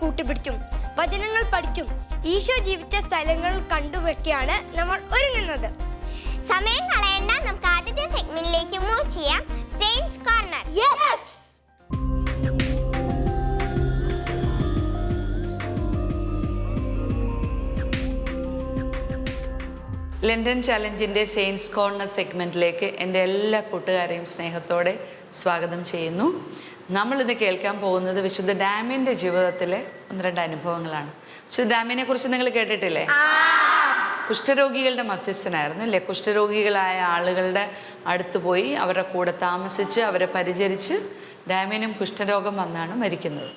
കൂട്ടുപിടിച്ചും വചനങ്ങൾ പഠിച്ചും ഈശോ ജീവിച്ച സ്ഥലങ്ങൾ കണ്ടുവെക്കെയാണ് നമ്മൾ ഒരുങ്ങുന്നത്. സമയം കളയണ്ട. നമുക്ക് ആദ്യത്തെ സെഗ്മെന്റിലേക്ക് മൂവ് ചെയ്യാം. സെയിൻസ് കോർണർ ലണ്ടൻ ചലഞ്ചിന്റെ സെയിൻസ് കോർണർ സെഗ്മെന്റിലേക്ക് എന്റെ എല്ലാ കൂട്ടുകാരെയും സ്നേഹത്തോടെ സ്വാഗതം ചെയ്യുന്നു. നമ്മളിന്ന് കേൾക്കാൻ പോകുന്നത് വിശുദ്ധ ഡാമിന്റെ ജീവിതത്തിലെ ഒന്ന് രണ്ട് അനുഭവങ്ങളാണ്. വിശുദ്ധ ഡാമിനെ കുറിച്ച് നിങ്ങൾ കേട്ടിട്ടില്ലേ? കുഷ്ഠരോഗികളുടെ മധ്യസ്ഥനായിരുന്നു അല്ലേ? കുഷ്ഠരോഗികളായ ആളുകളുടെ അടുത്ത് പോയി അവരുടെ കൂടെ താമസിച്ച് അവരെ പരിചരിച്ച് ഡാമിനും കുഷ്ഠരോഗം വന്നാണ് മരിക്കുന്നത്.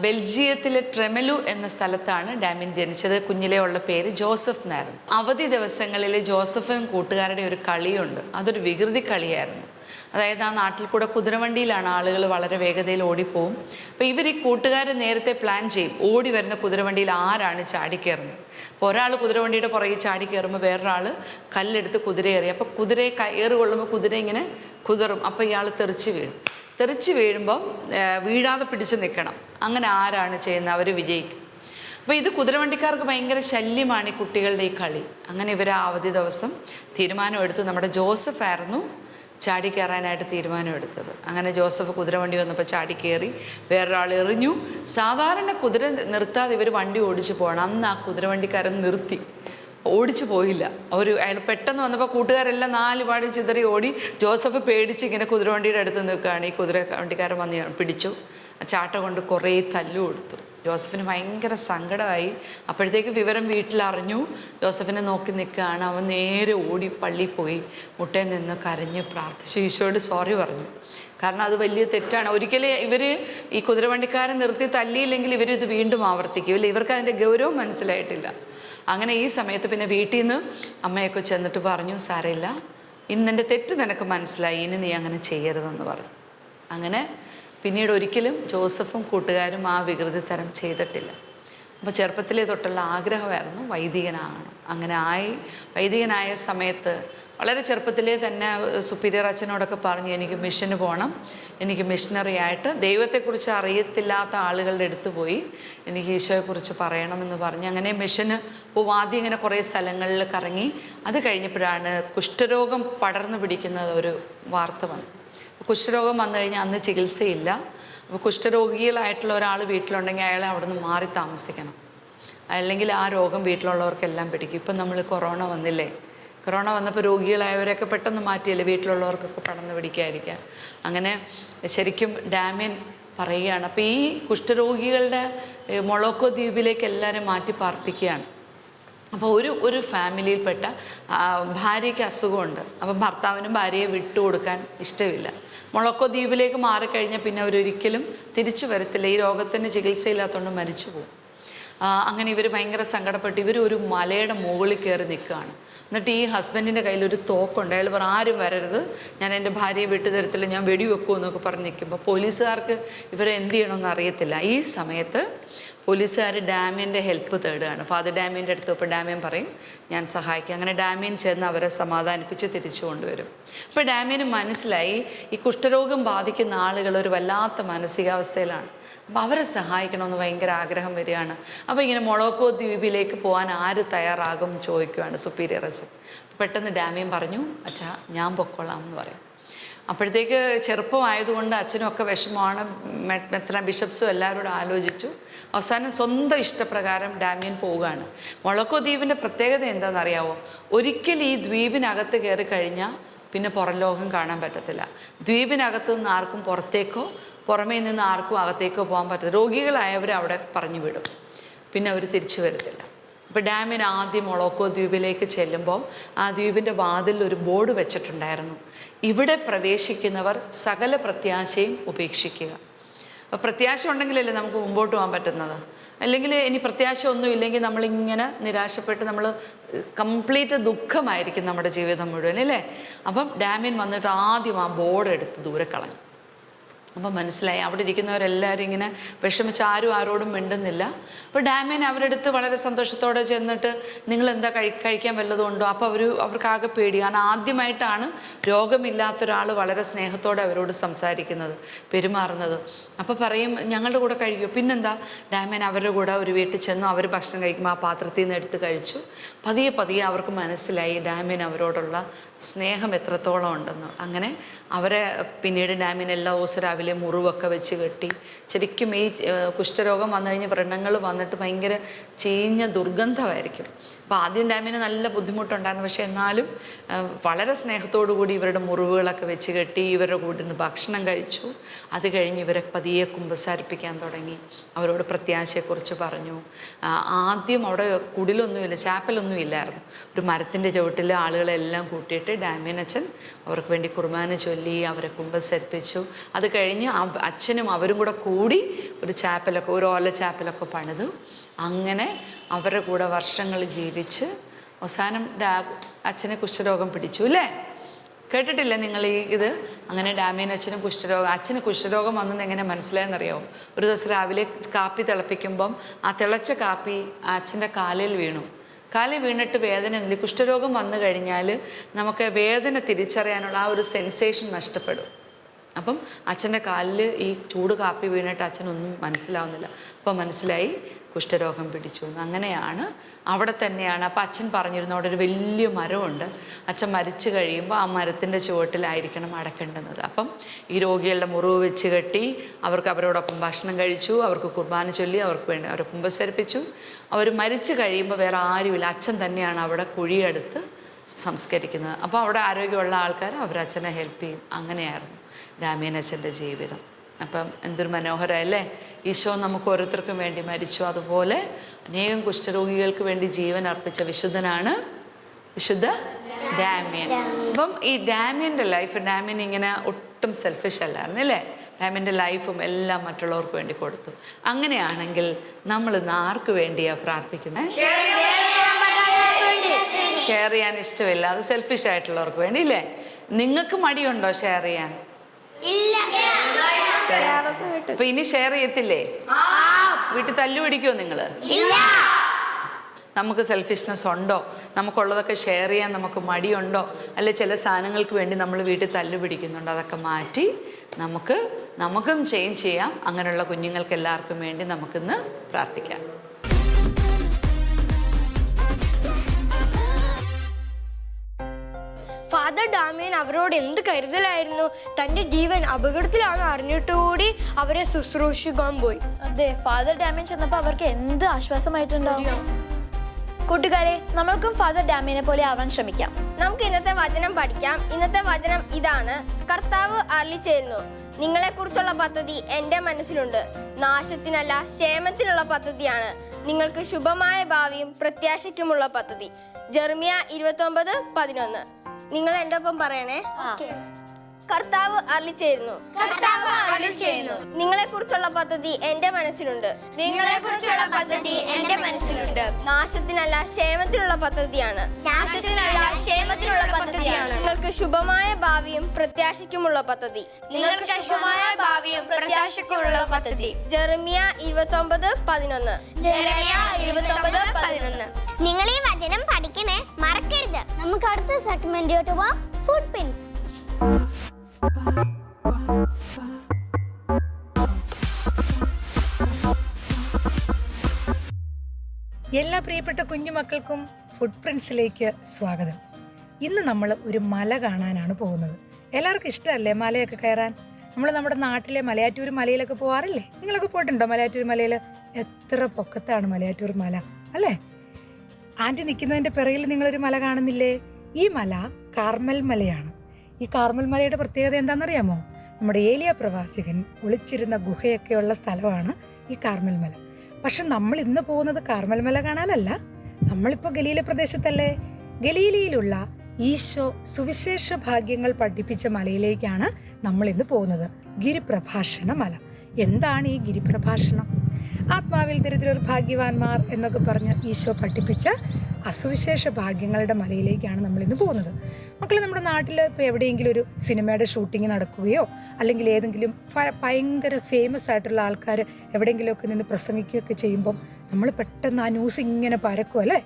ബെൽജിയത്തിലെ ട്രെമലു എന്ന സ്ഥലത്താണ് ഡാമിൻ ജനിച്ചത്. കുഞ്ഞിലെ ഉള്ള പേര് ജോസഫ് എന്നായിരുന്നു അവധി ദിവസങ്ങളിൽ ജോസഫിനും കൂട്ടുകാരുടെ ഒരു കളിയുണ്ട്. അതൊരു വികൃതി കളിയായിരുന്നു. അതായത് ആ നാട്ടിൽ കൂടെ കുതിരവണ്ടിയിലാണ് ആളുകൾ വളരെ വേഗതയിൽ ഓടിപ്പോവും. അപ്പോൾ ഇവർ ഈ കൂട്ടുകാർ നേരത്തെ പ്ലാൻ ചെയ്യും ഓടി വരുന്ന കുതിരവണ്ടിയിൽ ആരാണ് ചാടിക്കയറുന്നത് അപ്പോൾ ഒരാൾ കുതിരവണ്ടിയുടെ പുറകെ ചാടി കയറുമ്പോൾ വേറൊരാൾ കല്ലെടുത്ത് കുതിര എറിയും അപ്പോൾ കുതിരയെ കയറ് കൊള്ളുമ്പോൾ കുതിര ഇങ്ങനെ കുതിറും. അപ്പോൾ ഇയാൾ തെറിച്ച് വീഴും. തെറിച്ച് വീഴുമ്പം വീഴാതെ പിടിച്ച് നിൽക്കണം. അങ്ങനെ ആരാണ് ചെയ്യുന്നത്? അവർ വിജയിക്കും. അപ്പോൾ ഇത് കുതിരവണ്ടിക്കാർക്ക് ഭയങ്കര ശല്യമാണ് ഈ കുട്ടികളുടെ ഈ കളി. അങ്ങനെ ഇവർ ആ അവധി ദിവസം തീരുമാനമെടുത്തു. നമ്മുടെ ജോസഫ് ആയിരുന്നു ചാടി കയറാനായിട്ട് തീരുമാനമെടുത്തത്. അങ്ങനെ ജോസഫ് കുതിരവണ്ടി വന്നപ്പോൾ ചാടി കയറി വേറൊരാൾ എറിഞ്ഞു. സാധാരണ കുതിര നിർത്താതെ ഇവർ വണ്ടി ഓടിച്ചു പോകണം അന്ന് ആ കുതിരവണ്ടിക്കാരൻ നിർത്തി. ഓടിച്ചു പോയില്ല. അവർ അയാൾ പെട്ടെന്ന് വന്നപ്പോൾ കൂട്ടുകാരെല്ലാം നാല് ചിതറി ഓടി ജോസഫ് പേടിച്ച് ഇങ്ങനെ കുതിരവണ്ടിയുടെ അടുത്ത് നിൽക്കുകയാണ്. ഈ കുതിര വണ്ടിക്കാരൻ വന്ന് പിടിച്ചു. ചാട്ട കൊണ്ട് കുറേ തല്ലു കൊടുത്തു. ജോസഫിന് ഭയങ്കര സങ്കടമായി. അപ്പോഴത്തേക്ക് വിവരം വീട്ടിലറിഞ്ഞു. ജോസഫിനെ നോക്കി നിൽക്കുകയാണ്. അവൻ നേരെ ഓടി പള്ളിയിൽ പോയി. മുട്ടയിൽ നിന്ന് കരഞ്ഞ് പ്രാർത്ഥിച്ചു. ഈശോയോട് സോറി പറഞ്ഞു. കാരണം അത് വലിയ തെറ്റാണ്. ഒരിക്കലും ഇവർ ഈ കുതിരവണ്ടിക്കാരൻ നിർത്തി തല്ലിയില്ലെങ്കിൽ ഇവരിത് വീണ്ടും ആവർത്തിക്കും. ഇല്ല ഇവർക്ക് അതിന്റെ ഗൗരവം മനസ്സിലായിട്ടില്ല. അങ്ങനെ ഈ സമയത്ത് പിന്നെ വീട്ടിൽ നിന്ന് അമ്മയൊക്കെ ചെന്നിട്ട് പറഞ്ഞു സാരമില്ല. ഇന്നെന്റെ തെറ്റ് നിനക്ക് മനസ്സിലായി. ഇനി നീ അങ്ങനെ ചെയ്യരുതെന്ന് പറഞ്ഞു. അങ്ങനെ പിന്നീട് ഒരിക്കലും ജോസഫും കൂട്ടുകാരും ആ വികൃതി തരം ചെയ്തിട്ടില്ല. അപ്പോൾ ചെറുപ്പത്തിലേ തൊട്ടുള്ള ആഗ്രഹമായിരുന്നു വൈദികനാകണം. അങ്ങനെ ആയി. വൈദികനായ സമയത്ത് വളരെ ചെറുപ്പത്തിലേ തന്നെ സുപ്പീരിയർ അച്ഛനോടൊക്കെ പറഞ്ഞു എനിക്ക് മിഷന് പോകണം എനിക്ക് മിഷനറി ആയിട്ട് ദൈവത്തെക്കുറിച്ച് അറിയത്തില്ലാത്ത ആളുകളുടെ അടുത്ത് പോയി എനിക്ക് ഈശോയെക്കുറിച്ച് പറയണമെന്ന് പറഞ്ഞ്. അങ്ങനെ മിഷന് പോവും ഇങ്ങനെ കുറേ സ്ഥലങ്ങളിൽ കറങ്ങി. അത് കഴിഞ്ഞപ്പോഴാണ് കുഷ്ഠരോഗം പടർന്നു പിടിക്കുന്നത് ഒരു വാർത്ത വന്നു. കുഷ്ഠരോഗം വന്നു കഴിഞ്ഞാൽ അന്ന് ചികിത്സയില്ല. അപ്പോൾ കുഷ്ഠരോഗികളായിട്ടുള്ള ഒരാൾ വീട്ടിലുണ്ടെങ്കിൽ അയാളെ അവിടെ നിന്ന് മാറി താമസിക്കണം. അല്ലെങ്കിൽ ആ രോഗം വീട്ടിലുള്ളവർക്കെല്ലാം പിടിക്കും. ഇപ്പം നമ്മൾ കൊറോണ വന്നില്ലേ? കൊറോണ വന്നപ്പോൾ രോഗികളായവരെയൊക്കെ പെട്ടെന്ന് മാറ്റിയല്ലേ വീട്ടിലുള്ളവർക്കൊക്കെ പടർന്ന് പിടിക്കാതിരിക്കാൻ. അങ്ങനെ ശരിക്കും ഡാമിയൻ പറയുകയാണ്. അപ്പോൾ ഈ കുഷ്ഠരോഗികളുടെ മൊളോക്കോ ദ്വീപിലേക്ക് എല്ലാവരും മാറ്റി പാർപ്പിക്കുകയാണ്. അപ്പോൾ ഒരു ഒരു ഫാമിലിയിൽപ്പെട്ട ഭാര്യയ്ക്ക് അസുഖമുണ്ട്. അപ്പം ഭർത്താവിനും ഭാര്യയെ വിട്ടുകൊടുക്കാൻ ഇഷ്ടമില്ല. മുളക്കോ ദ്വീപിലേക്ക് മാറിക്കഴിഞ്ഞാൽ പിന്നെ അവരൊരിക്കലും തിരിച്ചു വരത്തില്ല. ഈ രോഗത്തിന് ചികിത്സയില്ലാത്തതുകൊണ്ട് മരിച്ചു പോകും. അങ്ങനെ ഇവർ ഭയങ്കര സങ്കടപ്പെട്ട് ഇവർ ഒരു മലയുടെ മുകളിൽ കയറി നിൽക്കുകയാണ്. എന്നിട്ട് ഈ ഹസ്ബൻഡിന്റെ കയ്യിൽ ഒരു തോക്കുണ്ട്. അയാൾ പറ ആരും വരരുത്. ഞാൻ എന്റെ ഭാര്യയെ വിട്ടു തരത്തില്ല ഞാൻ വെടിവെക്കുമോ എന്നൊക്കെ പറഞ്ഞ് നിൽക്കുമ്പോൾ പോലീസുകാർക്ക് ഇവരെ എന്ത് ചെയ്യണമെന്ന് അറിയത്തില്ല. ഈ സമയത്ത് പോലീസുകാർ ഡാമിന്റെ ഹെൽപ്പ് തേടുകയാണ്. ഫാദർ ഡാമിന്റെ അടുത്ത് ഇപ്പോൾ ഡാമിയൻ പറയും ഞാൻ സഹായിക്കാം. അങ്ങനെ ഡാമിയൻ ചെന്ന് അവരെ സമാധാനിപ്പിച്ച് തിരിച്ചു കൊണ്ടുവരും. അപ്പോൾ ഡാമിയന് മനസ്സിലായി ഈ കുഷ്ഠരോഗം ബാധിക്കുന്ന ആളുകൾ ഒരു വല്ലാത്ത മാനസികാവസ്ഥയിലാണ്. അപ്പോൾ അവരെ സഹായിക്കണമെന്ന് ഭയങ്കര ആഗ്രഹം വരികയാണ്. അപ്പോൾ ഇങ്ങനെ മൊളോക്കോ ദ്വീപിലേക്ക് പോകാൻ ആര് തയ്യാറാകും ചോദിക്കുകയാണ് സുപ്പീരിയർ അച്ഛൻ. പെട്ടെന്ന് ഡാമിയും പറഞ്ഞു അച്ഛാ ഞാൻ പൊക്കോളാം എന്ന് പറയും. അപ്പോഴത്തേക്ക് ചെറുപ്പമായതുകൊണ്ട് അച്ഛനും ഒക്കെ വിഷമമാണ്. മെത്ര ബിഷപ്സും എല്ലാവരോടും ആലോചിച്ചു. അവസാനം സ്വന്തം ഇഷ്ടപ്രകാരം ഡാമിയൻ പോവുകയാണ്. മൊളക്കോ ദ്വീപിന്റെ പ്രത്യേകത എന്താണെന്നറിയാവോ ഒരിക്കൽ ഈ ദ്വീപിനകത്ത് കയറി കഴിഞ്ഞാൽ പിന്നെ പുറം ലോകം കാണാൻ പറ്റത്തില്ല. ദ്വീപിനകത്ത് നിന്ന് ആർക്കും പുറത്തേക്കോ പുറമേ നിന്ന് ആർക്കും അകത്തേക്കോ പോകാൻ പറ്റത്തില്ല രോഗികളായവർ അവിടെ പറഞ്ഞു വിടും. പിന്നെ അവർ തിരിച്ചു വരത്തില്ല. അപ്പോൾ ഡാമിന് ആദ്യം മൊളോക്കോ ദ്വീപിലേക്ക് ചെല്ലുമ്പോൾ ആ ദ്വീപിന്റെ വാതിൽ ഒരു ബോർഡ് വെച്ചിട്ടുണ്ടായിരുന്നു. ഇവിടെ പ്രവേശിക്കുന്നവർ സകല പ്രത്യാശയും ഉപേക്ഷിക്കുക. അപ്പോൾ പ്രത്യാശ ഉണ്ടെങ്കിലല്ലേ നമുക്ക് മുമ്പോട്ട് പോകാൻ പറ്റുന്നത്? അല്ലെങ്കിൽ ഇനി പ്രത്യാശ ഒന്നും ഇല്ലെങ്കിൽ നമ്മളിങ്ങനെ നിരാശപ്പെട്ട് നമ്മൾ കംപ്ലീറ്റ് ദുഃഖമായിരിക്കും നമ്മുടെ ജീവിതം മുഴുവൻ അല്ലേ? അപ്പം ഡാമിൻ വന്നിട്ട് ആദ്യം ആ ബോർഡ് എടുത്ത് ദൂരെ കളഞ്ഞു. അപ്പം മനസ്സിലായി. അവിടെ ഇരിക്കുന്നവരെല്ലാവരും ഇങ്ങനെ വിഷമിച്ച് ആരും ആരോടും മിണ്ടുന്നില്ല. അപ്പോൾ ഡാമിയൻ അവരുടെ അടുത്ത് വളരെ സന്തോഷത്തോടെ ചെന്നിട്ട് നിങ്ങൾ എന്താ കഴി കഴിക്കാൻ വല്ലതും ഉണ്ടോ അപ്പോൾ അവർ അവർക്കാകെ പേടി. കാരണം ആദ്യമായിട്ടാണ് രോഗമില്ലാത്ത ഒരാൾ വളരെ സ്നേഹത്തോടെ അവരോട് സംസാരിക്കുന്നത് പെരുമാറുന്നത്. അപ്പോൾ പറയും ഞങ്ങളുടെ കൂടെ കഴിക്കും. പിന്നെന്താ ഡാമിയൻ അവരുടെ കൂടെ ഒരു വീട്ടിൽ ചെന്നു അവർ ഭക്ഷണം കഴിക്കുമ്പോൾ ആ പാത്രത്തിൽ നിന്ന് എടുത്ത് കഴിച്ചു. പതിയെ പതിയെ അവർക്ക് മനസ്സിലായി ഡാമിയൻ അവരോടുള്ള സ്നേഹം എത്രത്തോളം ഉണ്ടെന്ന്. അങ്ങനെ അവരെ പിന്നീട് ഡാമിന് ദിവസവും രാവിലെ മുറിവൊക്കെ വെച്ച് കെട്ടി. ശരിക്കും ഈ കുഷ്ഠരോഗം വന്നു കഴിഞ്ഞ് വ്രണങ്ങൾ വന്നിട്ട് ഭയങ്കര ചീഞ്ഞ ദുർഗന്ധമായിരിക്കും. അപ്പോൾ ആദ്യം ഡാമിന് നല്ല ബുദ്ധിമുട്ടുണ്ടായിരുന്നു. പക്ഷേ എന്നാലും വളരെ കൂടി ഇവരുടെ മുറിവുകളൊക്കെ വെച്ച് കെട്ടി ഇവരുടെ കൂടെ നിന്ന് ഭക്ഷണം കഴിച്ചു. അത് കഴിഞ്ഞ് ഇവരെ പതിയെ കുമ്പസാരിപ്പിക്കാൻ തുടങ്ങി. അവരോട് പ്രത്യാശയെക്കുറിച്ച് പറഞ്ഞു. ആദ്യം അവിടെ കുടിലൊന്നുമില്ല ചാപ്പലൊന്നും ഇല്ലായിരുന്നു ഒരു മരത്തിന്റെ ചുവട്ടിൽ ആളുകളെല്ലാം കൂട്ടിയിട്ട് ഡാമിനച്ഛൻ അവർക്ക് വേണ്ടി കുർബാന ചൊല്ലി അവരെ കുമ്പസരിപ്പിച്ചു. അത് കഴിഞ്ഞ് അച്ഛനും അവരും കൂടെ കൂടി ഒരു ചാപ്പലൊക്കെ ഒരു ഓല ചാപ്പലൊക്കെ പണിതു. അങ്ങനെ അവരുടെ കൂടെ വർഷങ്ങൾ ജീവിച്ച് അവസാനം ഡാ അച്ഛനെ കുഷ്ഠരോഗം പിടിച്ചു അല്ലേ? കേട്ടിട്ടില്ലേ നിങ്ങൾ ഈ ഇത്? അങ്ങനെ ഡാമിയൻ അച്ഛനും കുഷ്ഠരോഗം അച്ഛന് കുഷ്ഠരോഗം വന്നെന്ന് എങ്ങനെ മനസ്സിലായെന്നറിയാവും ഒരു ദിവസം രാവിലെ കാപ്പി തിളപ്പിക്കുമ്പം ആ തിളച്ച കാപ്പി അച്ഛന്റെ കാലിൽ വീണു. കാലിൽ വീണിട്ട് വേദന ഇല്ല കുഷ്ഠരോഗം വന്നു കഴിഞ്ഞാൽ നമുക്ക് വേദന തിരിച്ചറിയാനുള്ള ആ ഒരു സെൻസേഷൻ നഷ്ടപ്പെടും. അപ്പം അച്ഛന്റെ കാലിൽ ഈ ചൂട് കാപ്പി വീണിട്ട് അച്ഛനൊന്നും മനസ്സിലാവുന്നില്ല. അപ്പോൾ മനസ്സിലായി കുഷ്ഠരോഗം പിടിച്ചു അങ്ങനെയാണ് അവിടെ തന്നെയാണ്. അപ്പം അച്ഛൻ പറഞ്ഞിരുന്നു അവിടെ ഒരു വലിയ മരമുണ്ട്. അച്ഛൻ മരിച്ചു കഴിയുമ്പോൾ ആ മരത്തിന്റെ ചുവട്ടിലായിരിക്കണം അടക്കേണ്ടുന്നത്. അപ്പം ഈ രോഗികളുടെ മുറിവ് വെച്ച് കെട്ടി അവർക്ക് അവരോടൊപ്പം ഭക്ഷണം കഴിച്ചു അവർക്ക് കുർബാന ചൊല്ലി അവർക്ക് വേണ്ടി അവരെ കുമ്പസരിപ്പിച്ചു. അവർ മരിച്ചു കഴിയുമ്പോൾ വേറെ ആരുമില്ല. അച്ഛൻ തന്നെയാണ് അവിടെ കുഴിയെടുത്ത് സംസ്കരിക്കുന്നത്. അപ്പോൾ അവിടെ ആരോഗ്യമുള്ള ആൾക്കാർ അവരച്ഛനെ ഹെൽപ്പ് ചെയ്യും. അങ്ങനെയായിരുന്നു ഡാമിയൻ അച്ഛന്റെ ജീവിതം. അപ്പം എന്തൊരു മനോഹരമല്ലേ? ഈശോ നമുക്ക് ഓരോരുത്തർക്കും വേണ്ടി മരിച്ചു. അതുപോലെ അനേകം കുഷ്ഠരോഗികൾക്ക് വേണ്ടി ജീവൻ അർപ്പിച്ച വിശുദ്ധനാണ് വിശുദ്ധ ഡാമിയൻ. അപ്പം ഈ ഡാമിയന്റെ ലൈഫ് ഡാമിയൻ ഇങ്ങനെ ഒട്ടും സെൽഫിഷ് അല്ലായിരുന്നു അല്ലേ ഡാമിന്റെ ലൈഫും എല്ലാം മറ്റുള്ളവർക്ക് വേണ്ടി കൊടുത്തു. അങ്ങനെയാണെങ്കിൽ നമ്മൾ ഇന്ന് ആർക്ക് വേണ്ടിയാണ് പ്രാർത്ഥിക്കുന്നത് ഷെയർ ചെയ്യാൻ ഇഷ്ടമില്ല. അത് സെൽഫിഷ് ആയിട്ടുള്ളവർക്ക് വേണ്ടി ഇല്ലേ? നിങ്ങൾക്ക് മടിയുണ്ടോ ഷെയർ ചെയ്യാൻ? അപ്പൊ ഇനി ഷെയർ ചെയ്യത്തില്ലേ? വീട്ടിൽ തല്ലു പിടിക്കുമോ നിങ്ങൾ? നമുക്ക് സെൽഫിഷ്നെസ് ഉണ്ടോ? നമുക്കുള്ളതൊക്കെ ഷെയർ ചെയ്യാൻ നമുക്ക് മടിയുണ്ടോ? അല്ലെ ചില സാധനങ്ങൾക്ക് വേണ്ടി നമ്മൾ വീട്ടിൽ തല്ലു പിടിക്കുന്നുണ്ടോ? അതൊക്കെ മാറ്റി നമുക്ക് നമുക്കും ചേഞ്ച് ചെയ്യാം. അങ്ങനെയുള്ള കുഞ്ഞുങ്ങൾക്ക് എല്ലാവർക്കും വേണ്ടി നമുക്കിന്ന് പ്രാർത്ഥിക്കാം. ഡാമിയൻ അവരോട് എന്ത് കരുതലായിരുന്നു? തന്റെ ജീവൻ അപകടത്തിലാണ് അറിഞ്ഞിട്ടുകൂടി അവരെ ശുശ്രൂഷിക്കാൻ പോയി. അതെ ഫാദർ ഡാമിയൻ ചെന്നപ്പോൾ അവർക്ക് എന്ത് ആശ്വാസമായിട്ടുണ്ടാവും? കൂട്ടുകാരെ നമ്മൾക്കും ഫാദർ ഡാമിനെ പോലെ ആവാൻ ശ്രമിക്കാം. നമുക്ക് ഇന്നത്തെ വചനം പഠിക്കാം. ഇന്നത്തെ വചനം ഇതാണ്. കർത്താവ് അരളി ചെയ്യുന്നു നിങ്ങളെക്കുറിച്ചുള്ള പദ്ധതി എന്റെ മനസ്സിലുണ്ട്. നാശത്തിനല്ല ക്ഷേമത്തിനുള്ള പദ്ധതിയാണ്. നിങ്ങൾക്ക് ശുഭമായ ഭാവിയും പ്രത്യാശയ്ക്കുമുള്ള പദ്ധതി. ജെർമിയ ഇരുപത്തൊമ്പത് പതിനൊന്ന്. നിങ്ങൾ എന്റെ ഒപ്പം പറയണേ കർത്താവ് അരളി ചെയ്യുന്നു നിങ്ങളെ കുറിച്ചുള്ള പദ്ധതി എന്റെ മനസ്സിലുണ്ട്. നിങ്ങളെ കുറിച്ചുള്ള പദ്ധതി എന്റെ മനസ്സിലുണ്ട്. നാശത്തിനല്ല ക്ഷേമത്തിനുള്ള പദ്ധതിയാണ്. നാശത്തിനല്ല ക്ഷേമത്തിനുള്ള പദ്ധതിയാണ്. നിങ്ങൾക്ക് ശുഭമായ ഭാവിയും പ്രത്യാശയ്ക്കുമുള്ള പദ്ധതി. നിങ്ങൾക്ക് ശുഭമായ ഭാവിയും പ്രത്യാശയ്ക്കുമുള്ള പദ്ധതി. ജെറമിയ ഇരുപത്തൊമ്പത് പതിനൊന്ന്. ജെറമിയ ഇരുപത്തൊമ്പത് പതിനൊന്ന്. നിങ്ങൾ ഈ വചനം പഠിക്കണേ മറക്കരുത്. നമുക്ക് അടുത്ത സെഗ്മെന്റിലോട്ട് പോവാം. ഫുഡ് പിൻസ് എല്ലാ പ്രിയപ്പെട്ട കുഞ്ഞുമക്കൾക്കും ഫുഡ് പ്രിൻസിലേക്ക് സ്വാഗതം. ഇന്ന് നമ്മൾ ഒരു മല കാണാനാണ് പോകുന്നത്. എല്ലാവർക്കും ഇഷ്ടമല്ലേ മലയൊക്കെ കയറാൻ? നമ്മൾ നമ്മുടെ നാട്ടിലെ മലയാറ്റൂർ മലയിലൊക്കെ പോകാറില്ലേ നിങ്ങളൊക്കെ പോയിട്ടുണ്ടോ മലയാറ്റൂർ മലയിൽ എത്ര പൊക്കത്താണ് മലയാറ്റൂർ മല അല്ലേ? ആന്റി നിൽക്കുന്നതിന്റെ പിറകിൽ നിങ്ങളൊരു മല കാണുന്നില്ലേ? ഈ മല കാർമൽ മലയാണ്. ഈ കാർമൽ മലയുടെ പ്രത്യേകത എന്താണെന്നറിയാമോ? നമ്മുടെ ഏലിയ പ്രവാചകൻ ഒളിച്ചിരുന്ന ഗുഹയൊക്കെയുള്ള സ്ഥലമാണ് ഈ കാർമൽ മല. പക്ഷെ നമ്മൾ ഇന്ന് പോകുന്നത് കാർമൽ മല കാണാനല്ല. നമ്മളിപ്പോൾ ഗലീല പ്രദേശത്തല്ലേ? ഗലീലയിലുള്ള ഈശോ സുവിശേഷ ഭാഗ്യങ്ങൾ പഠിപ്പിച്ച മലയിലേക്കാണ് നമ്മൾ ഇന്ന് പോകുന്നത്. ഗിരിപ്രഭാഷണ മല. എന്താണ് ഈ ഗിരിപ്രഭാഷണം? ആത്മാവിൽ ദരിദ്രർ ഭാഗ്യവാന്മാർ എന്നൊക്കെ പറഞ്ഞ് ഈശോ പഠിപ്പിച്ച അസുവിശേഷ ഭാഗ്യങ്ങളുടെ മലയിലേക്കാണ് നമ്മൾ ഇന്ന് പോകുന്നത്. മക്കളെ നമ്മുടെ നാട്ടിൽ ഇപ്പോൾ എവിടെയെങ്കിലും ഒരു സിനിമയുടെ ഷൂട്ടിംഗ് നടക്കുകയോ അല്ലെങ്കിൽ ഏതെങ്കിലും ഭയങ്കര ഫേമസ് ആയിട്ടുള്ള ആൾക്കാർ എവിടെയെങ്കിലുമൊക്കെ നിന്ന് പ്രസംഗിക്കുകയൊക്കെ ചെയ്യുമ്പം നമ്മൾ പെട്ടെന്ന് ആ ന്യൂസ് ഇങ്ങനെ പരക്കും അല്ലേ?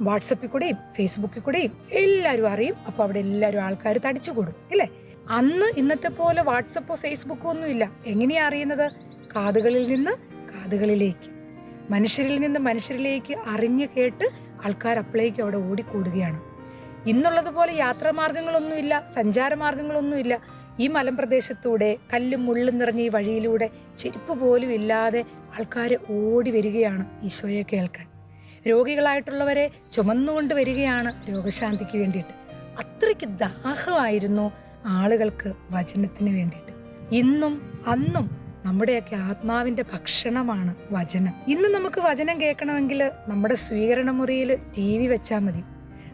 വാട്സപ്പിൽ കൂടെയും ഫേസ്ബുക്കിൽ കൂടെയും എല്ലാവരും അറിയും. അപ്പോൾ അവിടെ എല്ലാവരും ആൾക്കാർ തടിച്ചു കൂടും ഇല്ലേ? അന്ന് ഇന്നത്തെ പോലെ വാട്സപ്പോ ഫേസ്ബുക്കോ ഒന്നുമില്ല. എങ്ങനെയാണ് അറിയുന്നത്? കാതുകളിൽ നിന്ന് കാതുകളിലേക്ക്. മനുഷ്യരിൽ നിന്ന് മനുഷ്യരിലേക്ക് അറിഞ്ഞു കേട്ട് ആൾക്കാർ അപ്പോഴേക്ക് അവിടെ ഓടിക്കൂടുകയാണ്. ഇന്നുള്ളതുപോലെ യാത്രാമാർഗങ്ങളൊന്നുമില്ല സഞ്ചാരമാർഗങ്ങളൊന്നുമില്ല. ഈ മലമ്പ്രദേശത്തൂടെ കല്ലും മുള്ളും നിറഞ്ഞ ഈ വഴിയിലൂടെ ചെരുപ്പ് പോലും ഇല്ലാതെ ആൾക്കാർ ഓടി വരികയാണ് ഈശോയെ കേൾക്കാൻ. രോഗികളായിട്ടുള്ളവരെ ചുമന്നുകൊണ്ട് വരികയാണ് രോഗശാന്തിക്ക് വേണ്ടിയിട്ട്. അത്രയ്ക്ക് ദാഹമായിരുന്നു ആളുകൾക്ക് വചനത്തിന് വേണ്ടിയിട്ട്. ഇന്നും അന്നും നമ്മുടെയൊക്കെ ആത്മാവിന്റെ ഭക്ഷണമാണ് വചനം. ഇന്ന് നമുക്ക് വചനം കേൾക്കണമെങ്കിൽ നമ്മുടെ സ്വീകരണ മുറിയിൽ ടി വി വെച്ചാൽ മതി.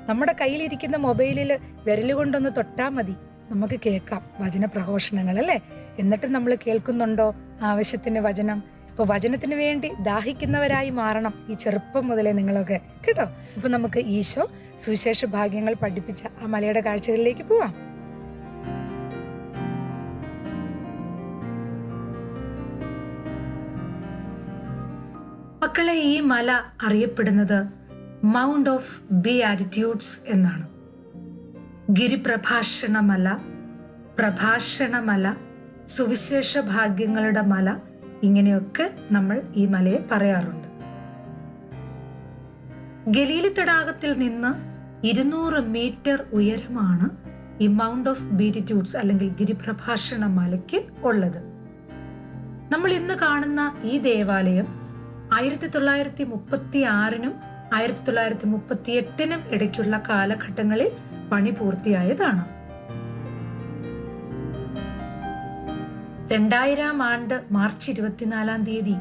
നമ്മുടെ കയ്യിലിരിക്കുന്ന മൊബൈലിൽ വിരലുകൊണ്ടൊന്ന് തൊട്ടാൽ മതി. നമുക്ക് കേൾക്കാം വചന പ്രഘോഷണങ്ങൾ അല്ലേ? എന്നിട്ട് നമ്മൾ കേൾക്കുന്നുണ്ടോ ആവശ്യത്തിന് വചനം? ഇപ്പൊ വചനത്തിന് വേണ്ടി ദാഹിക്കുന്നവരായി മാറണം ഈ ചെറുപ്പം മുതലേ നിങ്ങളൊക്കെ. കേട്ടോ? ഇപ്പൊ നമുക്ക് ഈശോ സുവിശേഷ ഭാഗ്യങ്ങൾ പഠിപ്പിച്ച ആ മലയുടെ കാഴ്ചകളിലേക്ക് പോവാം. മക്കളെ ഈ മല അറിയപ്പെടുന്നത് മൗണ്ട് ഓഫ് ബി ആറ്റിറ്റ്യൂഡ്സ് എന്നാണ്. ഗിരിപ്രഭാഷണ മല പ്രഭാഷണ മല സുവിശേഷ ഭാഗ്യങ്ങളുടെ മല ഇങ്ങനെയൊക്കെ നമ്മൾ ഈ മലയെ പറയാറുണ്ട്. ഗലീലി തടാകത്തിൽ നിന്ന് ഇരുന്നൂറ് മീറ്റർ ഉയരമാണ് ഈ മൗണ്ട് ഓഫ് ബീറ്റിറ്റ്യൂഡ്സ് അല്ലെങ്കിൽ ഗിരിപ്രഭാഷണ മലയ്ക്ക് ഉള്ളത്. നമ്മൾ ഇന്ന് കാണുന്ന ഈ ദേവാലയം ആയിരത്തി തൊള്ളായിരത്തി മുപ്പത്തി ആറിനും ആയിരത്തി തൊള്ളായിരത്തി മുപ്പത്തി എട്ടിനും ഇടയ്ക്കുള്ള കാലഘട്ടങ്ങളിൽ പണി പൂർത്തിയായതാണ്. രണ്ടായിരം ആണ്ട് മാർച്ച് ഇരുപത്തിനാലാം തീയതി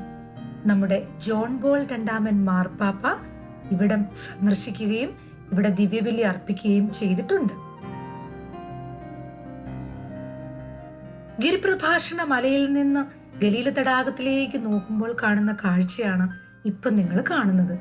നമ്മുടെ ജോൺ ബോൾ രണ്ടാമൻ മാർപ്പാപ്പ ഇവിടം സന്ദർശിക്കുകയും ഇവിടെ ദിവ്യബലി അർപ്പിക്കുകയും ചെയ്തിട്ടുണ്ട്. ഗിരിപ്രഭാഷണ മലയിൽ നിന്ന് ഗലീല തടാകത്തിലേക്ക് നോക്കുമ്പോൾ കാണുന്ന കാഴ്ചയാണ് ഇപ്പൊ നിങ്ങൾ കാണുന്നത്.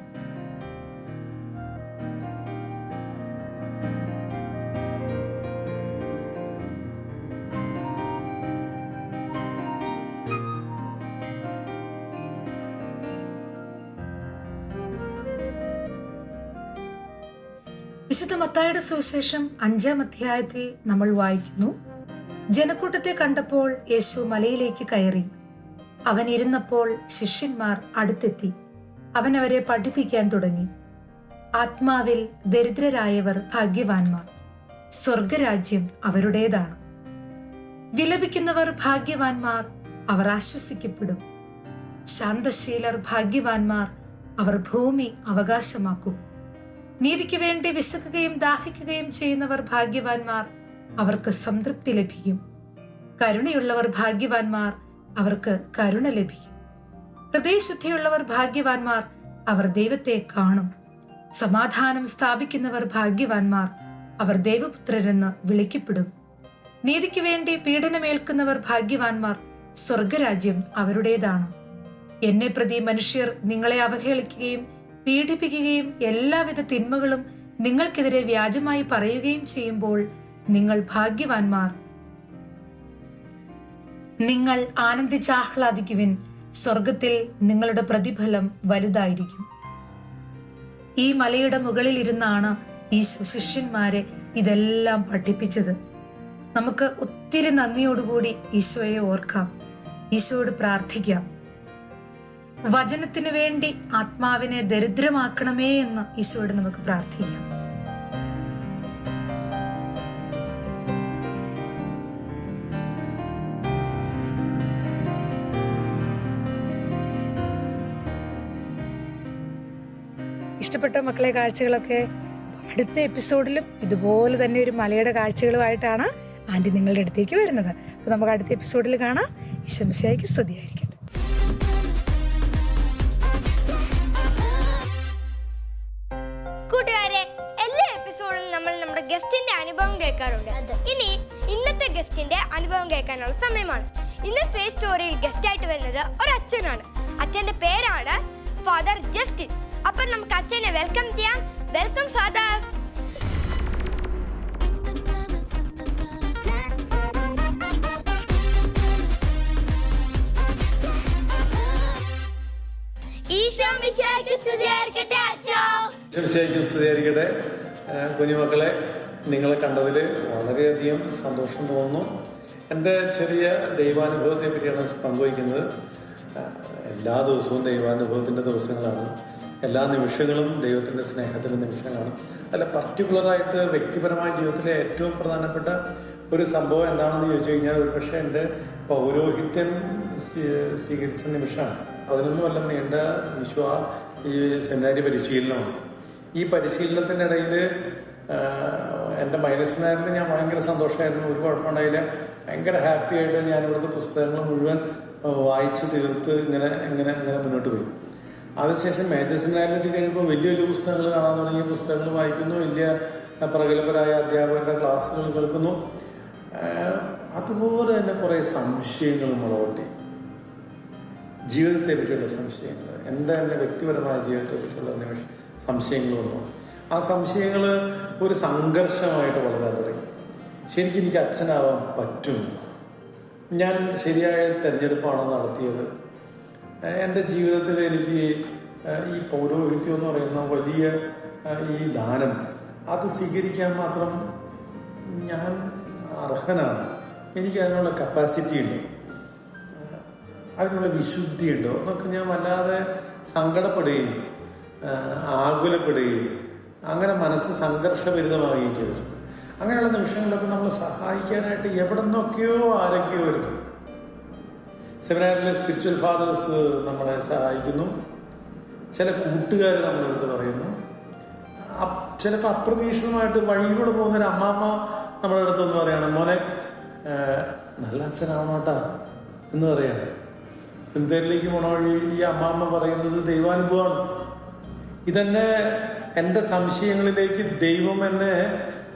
വിശുദ്ധ മത്തായുടെ സുവിശേഷം അഞ്ചാം അധ്യായത്തിൽ നമ്മൾ വായിക്കുന്നു. ജനക്കൂട്ടത്തെ കണ്ടപ്പോൾ യേശു മലയിലേക്ക് കയറി. അവൻ ഇരുന്നപ്പോൾ ശിഷ്യന്മാർ അടുത്തെത്തി. അവൻ അവരെ പഠിപ്പിക്കാൻ തുടങ്ങി. ആത്മാവിൽ ദരിദ്രരായവർ ഭാഗ്യവാന്മാർ. സ്വർഗരാജ്യം അവരുടേതാണ്. വിലപിക്കുന്നവർ ഭാഗ്യവാന്മാർ അവർ ആശ്വസിക്കപ്പെടും. ശാന്തശീലർ ഭാഗ്യവാന്മാർ അവർ ഭൂമി അവകാശമാക്കും. നീതിക്ക് വേണ്ടി വിശക്കുകയും ദാഹിക്കുകയും ചെയ്യുന്നവർ ഭാഗ്യവാന്മാർ അവർക്ക് സംതൃപ്തി ലഭിക്കും. കരുണയുള്ളവർ ഭാഗ്യവാന്മാർ അവർക്ക് കരുണ ലഭിക്കും. ഹൃദയശുദ്ധിയുള്ളവർ ഭാഗ്യവാന്മാർ അവർ ദൈവത്തെ കാണും. സമാധാനം സ്ഥാപിക്കുന്നവർ ഭാഗ്യവാന്മാർ അവർ ദൈവപുത്രരെന്ന് വിളിക്കപ്പെടും. നീതിക്ക് വേണ്ടി പീഡനമേൽക്കുന്നവർ ഭാഗ്യവാന്മാർ സ്വർഗരാജ്യം അവരുടേതാണ്. എന്നെ പ്രതി മനുഷ്യർ നിങ്ങളെ അവഹേളിക്കുകയും പീഡിപ്പിക്കുകയും എല്ലാവിധ തിന്മകളും നിങ്ങൾക്കെതിരെ വ്യാജമായി പറയുകയും ചെയ്യുമ്പോൾ നിങ്ങൾ ഭാഗ്യവാന്മാർ നിങ്ങൾ ആനന്ദിച്ചാഹ്ലാദിക്കുവിൻ. സ്വർഗത്തിൽ നിങ്ങളുടെ പ്രതിഫലം വലുതായിരിക്കും. ഈ മലയുടെ മുകളിൽ ഇരുന്നാണ് ഈ ശിഷ്യന്മാരെ ഇതെല്ലാം പഠിപ്പിച്ചത്. നമുക്ക് ഒത്തിരി നന്ദിയോടുകൂടി ഈശോയെ ഓർക്കാം. ഈശോയോട് പ്രാർത്ഥിക്കാം. വചനത്തിന് വേണ്ടി ആത്മാവിനെ ദരിദ്രമാക്കണമേ എന്ന് ഈശോയോട് നമുക്ക് പ്രാർത്ഥിക്കാം. ഇഷ്ടപ്പെട്ട മക്കളെ കാഴ്ചകളൊക്കെ അടുത്ത എപ്പിസോഡിലും ഇതുപോലെ തന്നെ ഒരു മലയുടെ കാഴ്ചകളുമായിട്ടാണ് ആന്റി നിങ്ങളുടെ അടുത്തേക്ക് വരുന്നത്. അപ്പോൾ നമുക്ക് അടുത്ത എപ്പിസോഡിൽ കാണാം. ഈശംശയ്ക്ക് സ്തുതിയായിരിക്കും കൂട്ടുകാരെ എല്ലാ എപ്പിസോഡിലും നമ്മൾ നമ്മുടെ ഗസ്റ്റിന്റെ അനുഭവം കേൾക്കാറുണ്ട്. ഇനി ഇന്നത്തെ ഗസ്റ്റിന്റെ അനുഭവം കേൾക്കാനുള്ള സമയമാണ്. ഇന്ന് ഫേസ് സ്റ്റോറിയിൽ ഗസ്റ്റ് ആയിട്ട് വരുന്നത് ഒരു അച്ഛനാണ് അച്ഛന്റെ പേരാണ് ഫാദർ ജസ്റ്റിൻ. അപ്പൊ നമുക്ക് അച്ഛനെ വെൽക്കം ചെയ്യാം. വെൽക്കം ഫാദർ തീർച്ചയായിട്ടും സ്തുതിയായിരിക്കട്ടെ കുഞ്ഞുമക്കളെ നിങ്ങളെ കണ്ടതിൽ വളരെയധികം സന്തോഷം തോന്നുന്നു. എന്റെ ചെറിയ ദൈവാനുഭവത്തെ പറ്റിയാണ് പങ്കുവയ്ക്കുന്നത് എല്ലാ ദിവസവും ദൈവാനുഭവത്തിന്റെ ദിവസങ്ങളാണ്. എല്ലാ നിമിഷങ്ങളും ദൈവത്തിന്റെ സ്നേഹത്തിന്റെ നിമിഷങ്ങളാണ്. അല്ല പർട്ടിക്കുലറായിട്ട് വ്യക്തിപരമായ ജീവിതത്തിലെ ഏറ്റവും പ്രധാനപ്പെട്ട ഒരു സംഭവം എന്താണെന്ന് ചോദിച്ചു കഴിഞ്ഞാൽ ഒരു പക്ഷേ എന്റെ പൗരോഹിത്യം സ്വീകരിച്ച നിമിഷമാണ്. പതിനൊന്ന് കൊല്ലം നീണ്ട വിശ്വാ ഈ സെമിനാരി പരിശീലനമാണ്. ഈ പരിശീലനത്തിന്റെ ഇടയിൽ എന്റെ മൈനസിനായിരുന്നു ഞാൻ ഭയങ്കര സന്തോഷമായിരുന്നു. ഒരു കുഴപ്പമുണ്ടായില്ല. ഭയങ്കര ഹാപ്പിയായിട്ട് ഞാൻ ഇവിടുത്തെ പുസ്തകങ്ങൾ മുഴുവൻ വായിച്ച് തീർത്ത് ഇങ്ങനെ ഇങ്ങനെ ഇങ്ങനെ മുന്നോട്ട് പോയി. അതിനുശേഷം സെമിനാരിലെത്തി കഴിയുമ്പോൾ വലിയ വലിയ പുസ്തകങ്ങൾ കാണാൻ തുടങ്ങിയ പുസ്തകങ്ങൾ വായിക്കുന്നു. വലിയ പ്രഗത്ഭരായ അധ്യാപകരുടെ ക്ലാസ്സുകൾ കേൾക്കുന്നു. അതുപോലെ തന്നെ കുറേ സംശയങ്ങൾ മുളകൊട്ടി ജീവിതത്തെ പറ്റിയുള്ള സംശയങ്ങൾ എന്താ എന്റെ വ്യക്തിപരമായ ജീവിതത്തെ പറ്റിയുള്ള സംശയങ്ങൾ വന്നു ആ സംശയങ്ങൾ ഒരു സംഘർഷമായിട്ട് വളരാൻ തുടങ്ങി. ശരിക്കും എനിക്ക് അച്ഛനാവാൻ പറ്റും ഞാൻ ശരിയായ തിരഞ്ഞെടുപ്പാണ് നടത്തിയത്? എന്റെ ജീവിതത്തിൽ എനിക്ക് ഈ പൗരോഹിത്യം എന്ന് പറയുന്ന വലിയ ഈ ദാനം അത് സ്വീകരിക്കാൻ മാത്രം ഞാൻ അർഹനാണ്. എനിക്ക് അതിനുള്ള കപ്പാസിറ്റി ഉണ്ട്. അതിനുള്ള വിശുദ്ധി ഉണ്ടോ. എന്നൊക്കെ ഞാൻ വല്ലാതെ സങ്കടപ്പെടുകയും ആകുലപ്പെടുകയും അങ്ങനെ മനസ്സ് സംഘർഷഭരിതമാവുകയും ചെയ്തിട്ടുണ്ട്. അങ്ങനെയുള്ള നിമിഷങ്ങളിലൊക്കെ നമ്മളെ സഹായിക്കാനായിട്ട് എവിടെ നിന്നൊക്കെയോ ആരൊക്കെയോ വരുന്നു സെമിനാറിലെ സ്പിരിച്വൽ ഫാദേഴ്സ് നമ്മളെ സഹായിക്കുന്നു. ചില കൂട്ടുകാർ നമ്മളെടുത്ത് പറയുന്നു. ചിലപ്പോൾ അപ്രതീക്ഷിതമായിട്ട് വഴിയിലൂടെ പോകുന്ന അമ്മാമ്മ നമ്മുടെ അടുത്ത് ഒന്ന് പറയണം മോനെ നല്ല അച്ഛനാവണോട്ടാ എന്ന് പറയാണ്. സിന്തേരിലേക്ക് പോണ വഴി ഈ അമ്മാമ്മ പറയുന്നത് ദൈവാനുഭവമാണ്. ഇതെന്നെ എന്റെ സംശയങ്ങളിലേക്ക് ദൈവം എന്നെ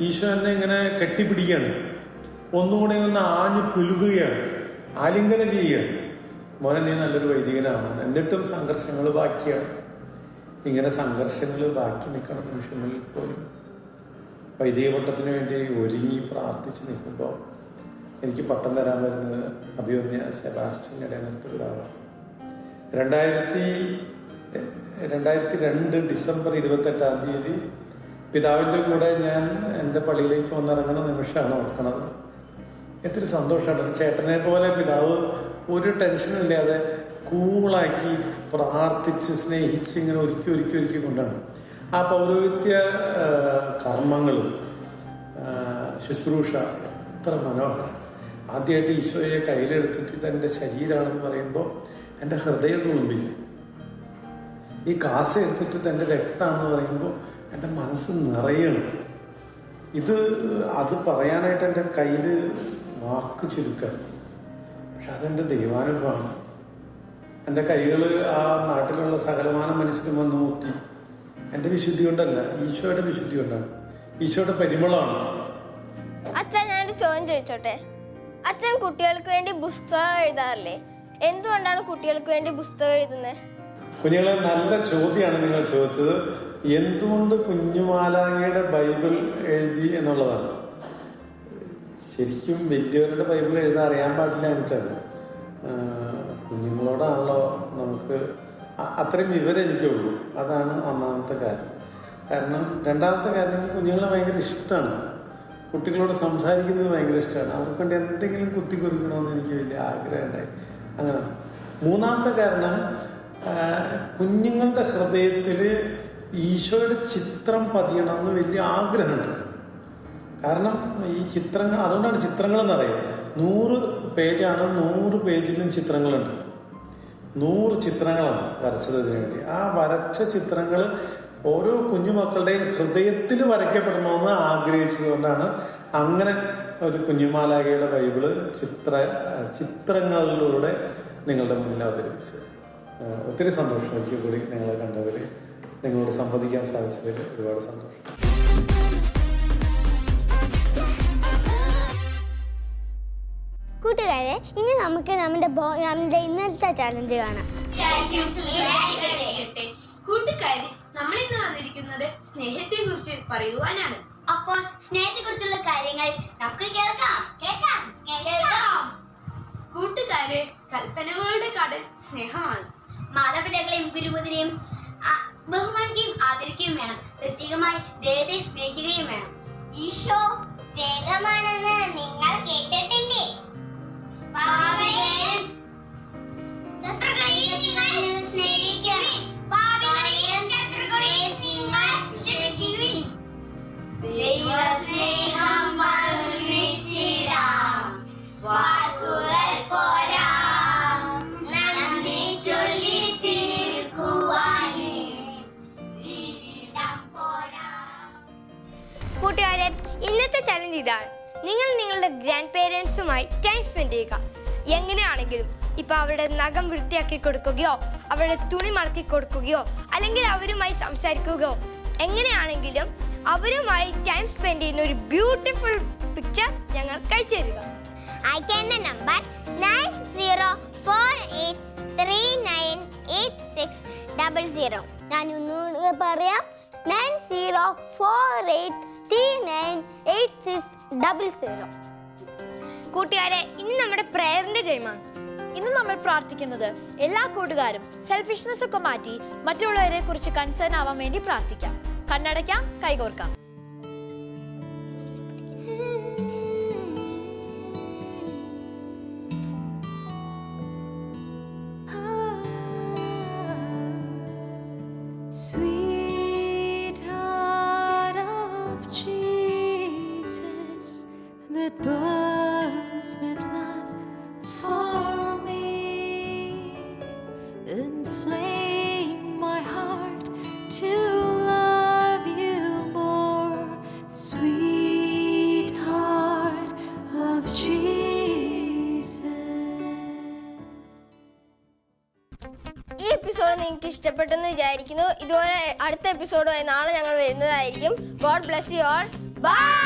ഈശോ എന്നെ ഇങ്ങനെ കെട്ടിപ്പിടിക്കുകയാണ്. ഒന്നുകൂടെ ഒന്ന് ആഞ്ഞു പുലുകുകയാണ് ആലിംഗനം ചെയ്യുകയാണ്. മോനെ നീ നല്ലൊരു വൈദികനാണ്. എന്നിട്ടും സംഘർഷങ്ങൾ ബാക്കിയാണ്. ഇങ്ങനെ സംഘർഷങ്ങൾ ബാക്കി നിൽക്കുന്ന നിമിഷങ്ങളിൽ പോലും. വൈദിക പട്ടത്തിന് വേണ്ടി ഒരുങ്ങി പ്രാർത്ഥിച്ച് നിൽക്കുമ്പോൾ എനിക്ക് പട്ടം തരാൻ വരുന്നത് അഭിവന്യ സെബാസ്റ്റ്യൻ ഇടയനത്തെ പിതാവാണ് രണ്ടായിരത്തി രണ്ടായിരത്തി രണ്ട് ഡിസംബർ ഇരുപത്തെട്ടാം തീയതി പിതാവിന്റെ കൂടെ ഞാൻ എന്റെ പള്ളിയിലേക്ക് വന്നിറങ്ങുന്ന നിമിഷമാണ് ഓർക്കണത് എത്ര സന്തോഷമാണ്. ചേട്ടനെ പോലെ പിതാവ് ഒരു ടെൻഷനും ഇല്ലാതെ കൂളാക്കി പ്രാർത്ഥിച്ച് സ്നേഹിച്ച് ഇങ്ങനെ ഒരുക്കി ഒരുക്കി ഒരുക്കി കൊണ്ടാണ്. ആ പൗരോഹിത്യ കർമ്മങ്ങളും ശുശ്രൂഷ എത്ര മനോഹരം. ആദ്യമായിട്ട് ഈശോയെ കയ്യിലെടുത്തിട്ട് ഇതെന്റെ ശരീരമാണെന്ന് പറയുമ്പോൾ എന്റെ ഹൃദയം തുളുമ്പി ഈ കാസ് എടുത്തിട്ട് തന്റെ രക്തമാണെന്ന് പറയുമ്പോൾ എന്റെ മനസ്സ് നിറയണം. ഇത് അത് പറയാനായിട്ട് എന്റെ കയ്യിൽ വാക്ക് ചുരുക്കം പക്ഷെ അതെന്റെ ദൈവാനുഭവമാണ് എന്റെ കൈകൾ ആ നാട്ടിലുള്ള സകലമാന മനുഷ്യരും വന്ന് മുത്തി. എന്റെ വിശുദ്ധി കൊണ്ടല്ല ഈശോയുടെ വിശുദ്ധി കൊണ്ടാണ്. ഈശോയുടെ പരിമളമാണ്. അച്ഛൻ ഞാനൊരു ചോദ്യം ചോദിച്ചോട്ടെ? അച്ഛൻ കുട്ടികൾക്ക് വേണ്ടി പുസ്തകം എഴുതാറില്ലേ? എന്തുകൊണ്ടാണ് കുട്ടികൾക്ക് വേണ്ടി പുസ്തകം എഴുതുന്നത് കുഞ്ഞുങ്ങളെ നല്ല ചോദ്യമാണ് നിങ്ങൾ ചോദിച്ചത്. എന്തുകൊണ്ട് കുഞ്ഞുമാലാങ്ങയുടെ ബൈബിൾ എഴുതി എന്നുള്ളതാണ്? ശരിക്കും വലിയവരുടെ ബൈബിൾ എഴുതാൻ അറിയാൻ പാടില്ല എന്നിട്ടല്ല. കുഞ്ഞുങ്ങളോടാണല്ലോ നമുക്ക് അത്രയും വിവരം എനിക്കുള്ളൂ അതാണ് ഒന്നാമത്തെ കാര്യം. കാരണം രണ്ടാമത്തെ കാര്യം എനിക്ക് കുഞ്ഞുങ്ങളെ ഭയങ്കര ഇഷ്ടമാണ്. കുട്ടികളോട് സംസാരിക്കുന്നത് ഭയങ്കര ഇഷ്ടമാണ്. അവർക്ക് വേണ്ടി എന്തെങ്കിലും കുത്തി കുറിക്കണമെന്ന് എനിക്ക് വലിയ ആഗ്രഹം ഉണ്ടായി. അങ്ങനെ. മൂന്നാമത്തെ കാരണം കുഞ്ഞുങ്ങളുടെ ഹൃദയത്തിൽ ഈശോയുടെ ചിത്രം പതിയണമെന്ന് വലിയ ആഗ്രഹമുണ്ട്. കാരണം ഈ ചിത്രങ്ങൾ അതുകൊണ്ടാണ് ചിത്രങ്ങൾ എന്ന് പറയുന്നത് നൂറ് പേജാണ് നൂറ് പേജിലും ചിത്രങ്ങളുണ്ട്. നൂറ് ചിത്രങ്ങളാണ് വരച്ചത് ഇതിനു വേണ്ടി. ആ വരച്ച ചിത്രങ്ങൾ ഓരോ കുഞ്ഞുമക്കളുടെയും ഹൃദയത്തിൽ വരയ്ക്കപ്പെടണമെന്ന് ആഗ്രഹിച്ചതുകൊണ്ടാണ് അങ്ങനെ ഒരു കുഞ്ഞുമാലാകയുടെ ബൈബിൾ ചിത്ര ചിത്രങ്ങളിലൂടെ നിങ്ങളുടെ മുന്നിൽ അവതരിപ്പിച്ചത്. ഒത്തിരി സന്തോഷം എനിക്ക് കൂടി നിങ്ങളെ കണ്ടതിൽ. നിങ്ങളോട് സംവദിക്കാൻ സാധിച്ചതിൽ ഒരുപാട് സന്തോഷം. കൂട്ടുകാരെ ഇനി നമുക്ക് നമ്മുടെ നമ്മുടെ ഇന്നത്തെ ചാലഞ്ച് കാണാം. കൂട്ടുകാരി നമ്മൾ ഇന്ന് വന്നിരിക്കുന്നത് സ്നേഹത്തെ കുറിച്ച് പറയുവാനാണ്. അപ്പോൾ സ്നേഹത്തെ കുറിച്ചുള്ള കാര്യങ്ങൾ നമുക്ക് കേൾക്കാം. കേൾക്കാം. കേൾക്കാം. കൂട്ടുകാര് കൽപ്പനകളുടെ കടൽ സ്നേഹമാണ്. മാതാപിതാക്കളെയും ആ- ബഹുമാനിക്കുകയും ആദരിക്കുകയും വേണം. പ്രത്യേകമായി ദൈവത്തെ സ്നേഹിക്കുകയും വേണം. ഈശോ സ്നേഹമാണെന്ന് നിങ്ങൾ കേട്ടിട്ടില്ലേ? കൂട്ടുകാരെ ഇന്നത്തെ ചലഞ്ച് ഇതാണ്. നിങ്ങൾ നിങ്ങളുടെ ഗ്രാൻഡ് പേരൻസുമായി ടൈം സ്പെൻഡ് ചെയ്യുക. എങ്ങനെയാണെങ്കിലും ഇപ്പോൾ അവരുടെ നഖം വൃത്തിയാക്കി കൊടുക്കുകയോ അവരുടെ തുണി മടക്കി കൊടുക്കുകയോ അല്ലെങ്കിൽ അവരുമായി സംസാരിക്കുകയോ എങ്ങനെയാണെങ്കിലും അവരുമായി ടൈം സ്പെൻഡ് ചെയ്യുന്ന ഒരു ബ്യൂട്ടിഫുൾ പിക്ചർ ഞങ്ങൾ കഴിച്ചു തരിക അയക്കേണ്ട number nine zero four eight three nine eight six double zero ഞാൻ ഒന്നുകൂടെ പറയാം. നയൻ സീറോ ഫോർ എയ്റ്റ് കൂട്ടുകാരെ ഇനി നമ്മുടെ പ്രേയറിന്റെ ടൈമാണ് ഇന്ന് നമ്മൾ പ്രാർത്ഥിക്കുന്നത് എല്ലാ കൂട്ടുകാരും സെൽഫിഷ്നെസ് ഒക്കെ മാറ്റി മറ്റുള്ളവരെ കുറിച്ച് കൺസേൺ ആവാൻ വേണ്ടി പ്രാർത്ഥിക്കാം. കണ്ണടയ്ക്കാം കൈകോർക്കാം. എപ്പിസോഡ് നിങ്ങൾക്ക് ഇഷ്ടപ്പെട്ടെന്ന് വിചാരിക്കുന്നു. ഇതുപോലെ അടുത്ത എപ്പിസോഡുമായി നാളെ ഞങ്ങൾ വരുന്നതായിരിക്കും. God bless you all bye